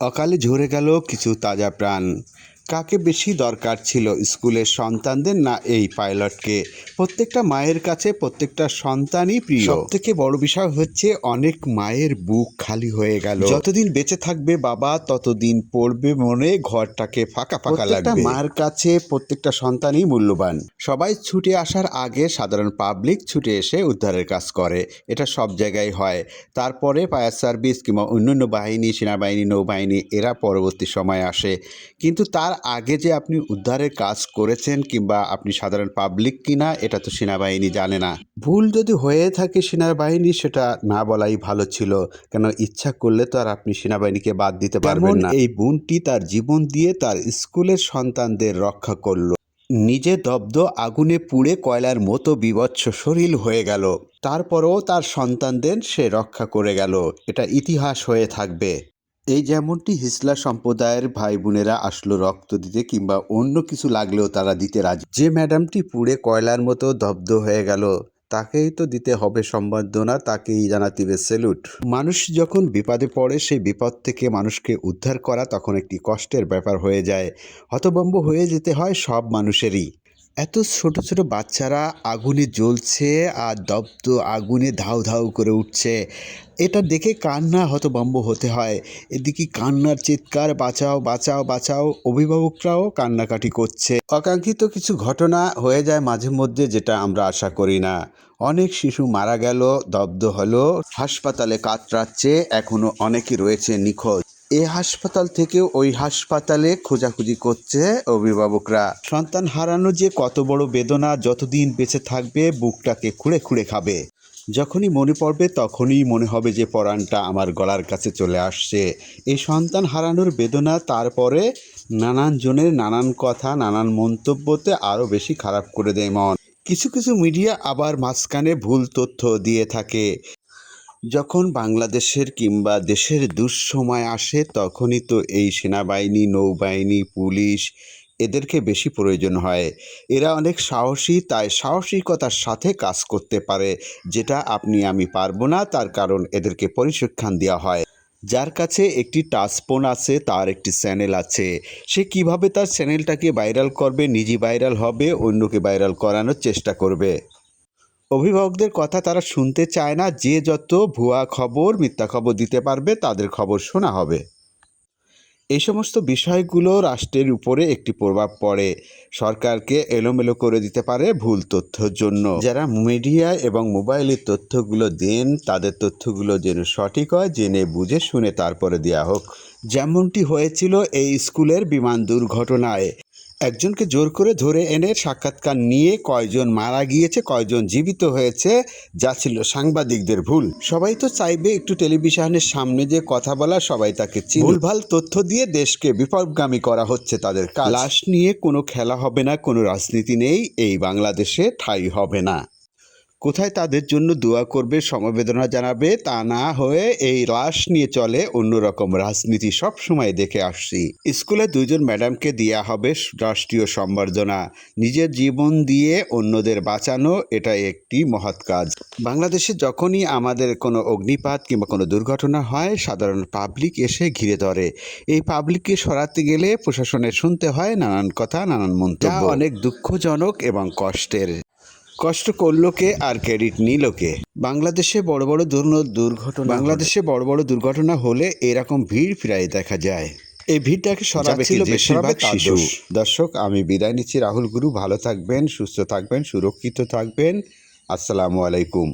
অকালে ঝরে গেল কিছু তাজা প্রাণ। কাকে বেশি দরকার ছিল স্কুলের সন্তানদের না এই পাইলটকে? প্রত্যেকটা মায়ের কাছে প্রত্যেকটা সন্তানই প্রিয়। সব থেকে বড় বিষয় হচ্ছে অনেক মায়ের বুক খালি হয়ে গেল। যতদিন বেঁচে থাকবে বাবা, ততদিন পড়বে মনে ঘরটাকে ফাঁকা ফাঁকা লাগবে। মায়ের কাছে প্রত্যেকটা সন্তানই মূল্যবান। সবাই ছুটে আসার আগে সাধারণ পাবলিক ছুটে এসে উদ্ধারের কাজ করে। এটা সব জায়গায় হয়। তারপরে ফায়ার সার্ভিস কিংবা অন্যান্য বাহিনী, সেনাবাহিনী, নৌবাহিনী, এরা পরবর্তী সময় আসে। কিন্তু তার আগে যে আপনি উদ্ধারের কাজ করেছেন কিংবা আপনি সাধারণ পাবলিক কিনা এটা তো সেনাবাহিনী জানে না। ভুল যদি হয়ে থাকে সেনাবাহিনী সেটা না বলাই ভালো ছিল। কেন ইচ্ছা করলে তো আর আপনি সেনাবাহিনীকে বাদ দিতে পারবেন না। এই বোনটি তার জীবন দিয়ে তার স্কুলের সন্তানদের রক্ষা করল। নিজে দগ্ধ আগুনে পুড়ে কয়লার মতো বিভৎস শরীর হয়ে গেল। তারপরেও তার সন্তানদের সে রক্ষা করে গেল। এটা ইতিহাস হয়ে থাকবে। এই যেমনটি হিসলা সম্প্রদায়ের ভাই বোনেরা আসলো রক্ত দিতে কিংবা অন্য কিছু লাগলেও তারা দিতে রাজি। যে ম্যাডামটি পুড়ে কয়লার মতো দগ্ধ হয়ে গেল, তাকেই তো দিতে হবে সম্বর্ধনা, তাকেই জানাতে হবে স্যালুট। মানুষ যখন বিপদে পড়ে, সেই বিপদ থেকে মানুষকে উদ্ধার করা তখন একটি কষ্টের ব্যাপার হয়ে যায়। হতবম্ব হয়ে যেতে হয় সব মানুষেরই। এত ছোট ছোট বাচ্চারা আগুনে জ্বলছে আর দপ্ত আগুনে ধাউ ধাউ করে উঠছে। এটা দেখে কান্না হতবম্ব হতে হয়। এদিকে কান্নার চিৎকার, বাঁচাও বাঁচাও বাঁচাও, অভিভাবকরাও কান্নাকাটি করছে। অকাঙ্ক্ষিত কিছু ঘটনা হয়ে যায় মাঝে মধ্যে যেটা আমরা আশা করি না। অনেক শিশু মারা গেল, দগ্ধ হলো, হাসপাতালে কাতরাচ্ছে, এখনও অনেকে রয়েছে নিখোঁজ। এই হাসপাতাল থেকে ওই হাসপাতালে খোঁজাখুঁজি করছে অভিভাবকরা। সন্তান হারানো যে কত বড় বেদনা, যতদিন বেঁচে থাকবে, বুকটাকে খুঁড়ে খুঁড়ে খাবে। যখনই মনে পড়বে তখনই মনে হবে যে পরাণটা আমার গলার কাছে চলে আসছে। এই সন্তান হারানোর বেদনা, তারপরে নানান জনের নানান কথা, নানান মন্তব্যতে আরও বেশি খারাপ করে দেয় মন। কিছু কিছু মিডিয়া আবার মাঝখানে ভুল তথ্য দিয়ে থাকে। যখন বাংলাদেশের কিংবা দেশের দুঃসময় আসে, তখনই তো এই সেনাবাহিনী, নৌবাহিনী, পুলিশ এদেরকে বেশি প্রয়োজন হয়। এরা অনেক সাহসী, তাই সাহসিকতার সাথে কাজ করতে পারে। যেটা আপনি, আমি পারব না, তার কারণ এদেরকে পরিসংখ্যান দেওয়া হয়। যার কাছে একটি টাচফোন আছে, তার একটি চ্যানেল আছে। সে কীভাবে তার চ্যানেলটাকে ভাইরাল করবে, নিজে ভাইরাল হবে, অন্যকে ভাইরাল করানোর চেষ্টা করবে। অভিভাবকদের কথা তারা শুনতে চায় না, যে যত ভুয়া খবর, মিথ্যা খবর দিতে পারবে, তাদের খবর শোনা হবে। এই সমস্ত বিষয়গুলো রাষ্ট্রের উপরে একটি প্রভাব পড়ে। সরকারকে এলোমেলো করে দিতে পারে ভুল তথ্যর জন্য। যারা মিডিয়া এবং মোবাইলের তথ্যগুলো দেন, তাদের তথ্যগুলো যেন সঠিক হয়, জেনে বুঝে শুনে তারপরে দেওয়া হোক। যেমনটি হয়েছিল এই স্কুলের বিমান দুর্ঘটনায়। একজনকে জোর করে ধরে এনে সাক্ষাৎকার নিয়ে কয়জন মারা গিয়েছে, কয়জন জীবিত হয়েছে, যা ছিল সাংবাদিকদের ভুল। সবাই তো চাইবে একটু টেলিভিশনের সামনে যে কথা বলা সবাই তাকে ভুলভাল তথ্য দিয়ে দেশকে বিপদগামী করা হচ্ছে তাদের লাশ নিয়ে কোনো খেলা হবে না, কোনো রাজনীতি নেই, এই বাংলাদেশে ঠাই হবে না। কোথায় তাদের জন্য দোয়া করবে সমবেদনা জানাবে তা না হয়ে এই লাশ নিয়ে চলে অন্যরকম রাজনীতি সব সময় দেখে আসছি। স্কুলে দুইজন ম্যাডামকে দেওয়া হবে রাষ্ট্রীয় সম্বর্ধনা। নিজের জীবন দিয়ে অন্যদের বাঁচানো এটা একটি মহৎ কাজ। বাংলাদেশে যখনই আমাদের কোনো অগ্নিপাত কিংবা কোনো দুর্ঘটনা হয়, সাধারণ পাবলিক এসে ঘিরে ধরে। এই পাবলিককে সরাতে গেলে প্রশাসনের শুনতে হয় নানান কথা, নানান মন্তব্য। অনেক দুঃখজনক এবং কষ্টের। কষ্ট করল কে আর ক্রেডিট নিল কে? বাংলাদেশে বড় বড় দুর্ঘটনা বাংলাদেশে বড় বড় দুর্ঘটনা হলে এরকম ভিড় প্রায় দেখা যায়। এই ভিড়টাকে সরাবে ছিল বেশিরভাগ শিশু। দর্শক আমি বিদায় নিচ্ছি। রাহুল গুরু ভালো থাকবেন সুস্থ থাকবেন সুরক্ষিত থাকবেন। আসসালামু আলাইকুম।